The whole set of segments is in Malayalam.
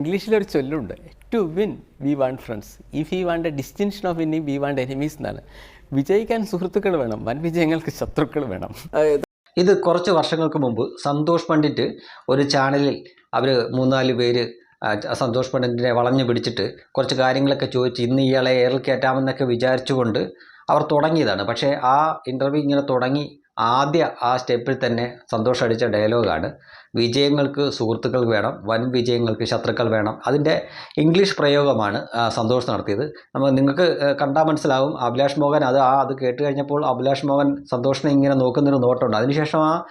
ഇംഗ്ലീഷിലൊരു ചൊല്ലുണ്ട് to win we want friends if we want a distinction of winning we want enemies എന്നാണ്. വിജയിക്കാൻ സുഹൃത്തുക്കൾ വേണം വൻ വിജയങ്ങൾക്ക് ശത്രുക്കൾ വേണം. ഇത് കുറച്ച് വർഷങ്ങൾക്ക് മുമ്പ് സന്തോഷ് പണ്ഡിറ്റ് ഒരു ചാനലിൽ അവർ മൂന്നാൽ പേര് സന്തോഷ് പണ്ഡിറ്റിനെ വളഞ്ഞു പിടിച്ചിട്ട് കുറച്ച് കാര്യങ്ങളൊക്കെ ചോദിച്ച് ഇന്ന് ഇയാളെ ഏറിൽ കയറ്റാമെന്നൊക്കെ വിചാരിച്ചുകൊണ്ട് അവർ തുടങ്ങിയതാണ്. പക്ഷേ ആ ഇന്റർവ്യൂ ഇങ്ങനെ തുടങ്ങി ആദ്യ ആ സ്റ്റെപ്പിൽ തന്നെ സന്തോഷം അടിച്ച ഡയലോഗാണ്. വിജയങ്ങൾക്ക് സുഹൃത്തുക്കൾ വേണം വൻ വിജയങ്ങൾക്ക് ശത്രുക്കൾ വേണം. അതിന്റെ ഇംഗ്ലീഷ് പ്രയോഗമാണ് സന്തോഷം നടത്തിയത്. നമ്മൾ നിങ്ങൾക്ക് കണ്ടാൽ മനസ്സിലാവും അഭിലാഷ് മോഹൻ അത് ആ അത് കേട്ട് കഴിഞ്ഞപ്പോൾ അഭിലാഷ് മോഹൻ സന്തോഷിനെ ഇങ്ങനെ നോക്കുന്നൊരു നോട്ടമുണ്ട്. അതിനുശേഷം ആ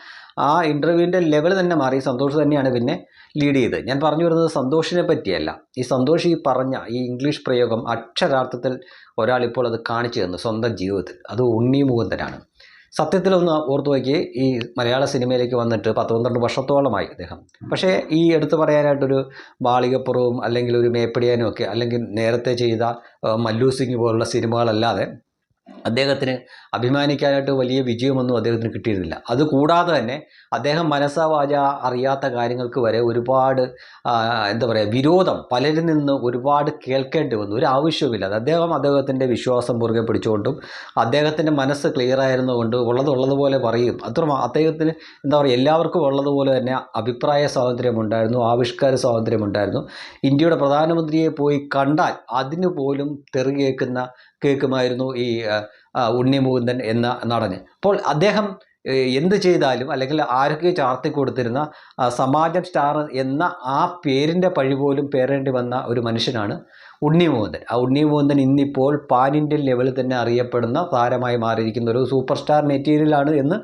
ആ ഇന്റർവ്യൂവിന്റെ ലെവൽ തന്നെ മാറി സന്തോഷ് തന്നെയാണ് പിന്നെ ലീഡ് ചെയ്തത് ഞാൻ പറഞ്ഞു വരുന്നത് സന്തോഷിനെ പറ്റിയല്ല. ഈ സന്തോഷ് ഈ പറഞ്ഞ ഈ ഇംഗ്ലീഷ് പ്രയോഗം അക്ഷരാർത്ഥത്തിൽ ഒരാളിപ്പോൾ അത് കാണിച്ചു തന്നു സ്വന്തം ജീവിതത്തിൽ. അത് ഉണ്ണി മുകുന്ദനാണ്. സത്യത്തിലൊന്ന് ഓർത്തു നോക്കി ഈ മലയാള സിനിമയിലേക്ക് വന്നിട്ട് പത്ത് പന്ത്രണ്ട് വർഷത്തോളമായി അദ്ദേഹം. പക്ഷേ ഈ എടുത്തു പറയാനായിട്ടൊരു ബാളികപ്പുറവും അല്ലെങ്കിൽ ഒരു മേപ്പടിയാനും ഒക്കെ അല്ലെങ്കിൽ നേരത്തെ ചെയ്ത മല്ലു സിംഗ് പോലുള്ള സിനിമകളല്ലാതെ അദ്ദേഹത്തിന് അഭിമാനിക്കാനായിട്ട് വലിയ വിജയമൊന്നും അദ്ദേഹത്തിന് കിട്ടിയിരുന്നില്ല. അതുകൂടാതെ തന്നെ അദ്ദേഹം മനസ്സാ വാച അറിയാത്ത കാര്യങ്ങൾക്ക് വരെ ഒരുപാട് എന്താ പറയുക വിരോധം പലരിൽ നിന്ന് ഒരുപാട് കേൾക്കേണ്ടി വന്നു. ഒരു ആവശ്യവുമില്ല. അത് അദ്ദേഹം അദ്ദേഹത്തിന്റെ വിശ്വാസം മുറുകെ പിടിച്ചുകൊണ്ടും അദ്ദേഹത്തിന്റെ മനസ്സ് ക്ലിയർ ആയിരുന്നുകൊണ്ട് ഉള്ളത് ഉള്ളതുപോലെ പറയും. അത്ര അദ്ദേഹത്തിന് എന്താ പറയുക എല്ലാവർക്കും ഉള്ളതുപോലെ തന്നെ അഭിപ്രായ സ്വാതന്ത്ര്യമുണ്ടായിരുന്നു ആവിഷ്കാര സ്വാതന്ത്ര്യമുണ്ടായിരുന്നു. ഇന്ത്യയുടെ പ്രധാനമന്ത്രിയെ പോയി കണ്ടാൽ അതിന് പോലും തെറി കേൾക്കുന്ന കേൾക്കുമായിരുന്നു ഈ ആ, ആ, ഉണ്ണി എന്ന നടന് അപ്പോൾ അദ്ദേഹം എന്ത് ചെയ്താലും അല്ലെങ്കിൽ ആരൊക്കെ ചാർത്തി കൊടുത്തിരുന്ന സമാജം സ്റ്റാർ എന്ന ആ പേരിന്റെ പഴി പോലും പേരേണ്ടി വന്ന ഒരു മനുഷ്യനാണ് ഉണ്ണി മോഹന്തൻ ആ ഉണ്ണി മോഹന്തൻ ഇന്നിപ്പോൾ പാൻ ഇന്ത്യൻ ലെവലിൽ തന്നെ അറിയപ്പെടുന്ന താരമായി മാറിയിരിക്കുന്ന ഒരു സൂപ്പർ സ്റ്റാർ മെറ്റീരിയലാണ് എന്ന്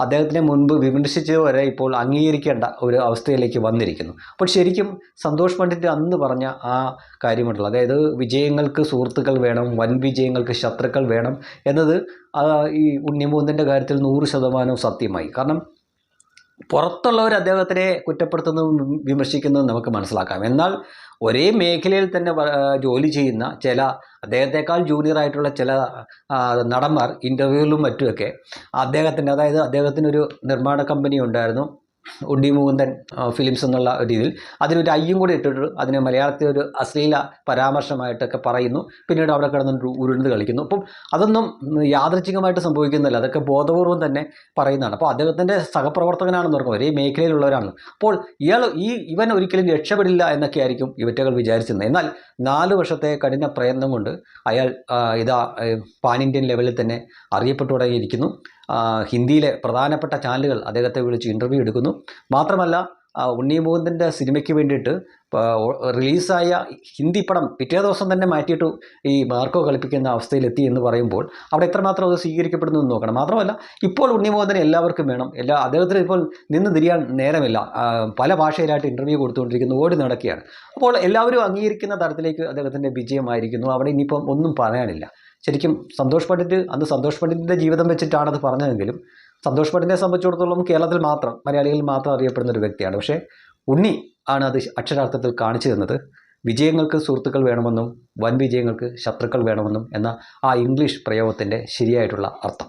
അദ്ദേഹത്തിനെ മുൻപ് വിമർശിച്ചത് വരെ ഇപ്പോൾ അംഗീകരിക്കേണ്ട ഒരു അവസ്ഥയിലേക്ക് വന്നിരിക്കുന്നു. അപ്പോൾ ശരിക്കും സന്തോഷ് പണ്ഡിറ്റ് അന്ന് പറഞ്ഞ ആ കാര്യമുണ്ടല്ലോ. അതായത് വിജയങ്ങൾക്ക് സുഹൃത്തുക്കൾ വേണം വൻ വിജയങ്ങൾക്ക് ശത്രുക്കൾ വേണം എന്നത് ഈ ഉണ്ണിമൂന്നിന്റെ കാര്യത്തിൽ നൂറ് ശതമാനവും സത്യമായി. കാരണം പുറത്തുള്ളവർ അദ്ദേഹത്തിനെ കുറ്റപ്പെടുത്തുന്നതും വിമ- വിമർശിക്കുന്നതും നമുക്ക് മനസ്സിലാക്കാം. എന്നാൽ ഒരേ മേഖലയിൽ തന്നെ ജോലി ചെയ്യുന്ന ചില അദ്ദേഹത്തെക്കാൾ ജൂനിയറായിട്ടുള്ള ചില നടന്മാർ ഇന്റർവ്യൂവിലും മറ്റുമൊക്കെ അദ്ദേഹത്തിന്റെ അതായത് അദ്ദേഹത്തിനൊരു നിർമ്മാണ കമ്പനി ഉണ്ടായിരുന്നു. ഉണ്ണി മുകുന്ദൻ ഫിലിംസ് എന്നുള്ള രീതിയിൽ. അതിനൊരു അയ്യും കൂടി ഇട്ടിട്ട് അതിനെ മലയാളത്തിൽ ഒരു അശ്ലീല പരാമർശമായിട്ടൊക്കെ പറയുന്നു. പിന്നീട് അവിടെ കിടന്ന് ഉരുണ്ട് കളിക്കുന്നു. അപ്പം അതൊന്നും യാദൃച്ഛികമായിട്ട് സംഭവിക്കുന്നില്ല. അതൊക്കെ ബോധപൂർവം തന്നെ പറയുന്നതാണ്. അപ്പോൾ അദ്ദേഹത്തിന്റെ സഹപ്രവർത്തകനാണെന്ന് പറഞ്ഞു ഒരേ മേഖലയിലുള്ളവരാണ്. അപ്പോൾ ഇയാൾ ഈ ഇവൻ ഒരിക്കലും രക്ഷപ്പെടില്ല എന്നൊക്കെ ആയിരിക്കും ഇവറ്റകൾ വിചാരിച്ചിരുന്നത്. എന്നാൽ നാല് വർഷത്തെ കഠിന പ്രയത്നം കൊണ്ട് അയാൾ ഇതാ പാൻ ഇന്ത്യൻ ലെവലിൽ തന്നെ അറിയപ്പെട്ടു തുടങ്ങിയിരിക്കുന്നു ഹിന്ദിയിലെ പ്രധാനപ്പെട്ട ചാനലുകൾ അദ്ദേഹത്തെ വിളിച്ച് ഇന്റർവ്യൂ എടുക്കുന്നു. മാത്രമല്ല ഉണ്ണി മുകുന്ദന്റെ സിനിമയ്ക്ക് വേണ്ടിയിട്ട് റിലീസായ ഹിന്ദി പടം പിറ്റേ ദിവസം തന്നെ മാറ്റിയിട്ട് ഈ മാർക്കോ കളിപ്പിക്കുന്ന അവസ്ഥയിലെത്തി എന്ന് പറയുമ്പോൾ അവിടെ എത്രമാത്രം അത് സ്വീകരിക്കപ്പെടുന്നു എന്ന് നോക്കണം. മാത്രമല്ല ഇപ്പോൾ ഉണ്ണി മുകുന്ദനെ എല്ലാവർക്കും വേണം. എല്ലാ അദ്ദേഹത്തിന് ഇപ്പോൾ നിന്ന് തിരിയാൻ നേരമില്ല. പല ഭാഷയിലായിട്ട് ഇന്റർവ്യൂ കൊടുത്തുകൊണ്ടിരിക്കുന്നു ഓടി നടക്കുകയാണ്. അപ്പോൾ എല്ലാവരും അംഗീകരിക്കുന്ന തരത്തിലേക്ക് അദ്ദേഹത്തിന്റെ വിജയമായിരിക്കുന്നു. അവിടെ ഇനിയിപ്പം ഒന്നും പറയാനില്ല. ശരിക്കും സന്തോഷ് പണ്ഡിറ്റ് അന്ന് സന്തോഷ് പണ്ഡിറ്റിന്റെ ജീവിതം വെച്ചിട്ടാണത് പറഞ്ഞതെങ്കിലും സന്തോഷ് ഭട്ടിനെ സംബന്ധിച്ചിടത്തോളം കേരളത്തിൽ മാത്രം മലയാളികളിൽ മാത്രം അറിയപ്പെടുന്ന ഒരു വ്യക്തിയാണ്. പക്ഷേ ഉണ്ണി ആണ് അത് അക്ഷരാർത്ഥത്തിൽ കാണിച്ചു തന്നത്. വിജയങ്ങൾക്ക് സുഹൃത്തുക്കൾ വേണമെന്നും വൻ വിജയങ്ങൾക്ക് ശത്രുക്കൾ വേണമെന്നും എന്ന ആ ഇംഗ്ലീഷ് പ്രയോഗത്തിന്റെ ശരിയായിട്ടുള്ള അർത്ഥം.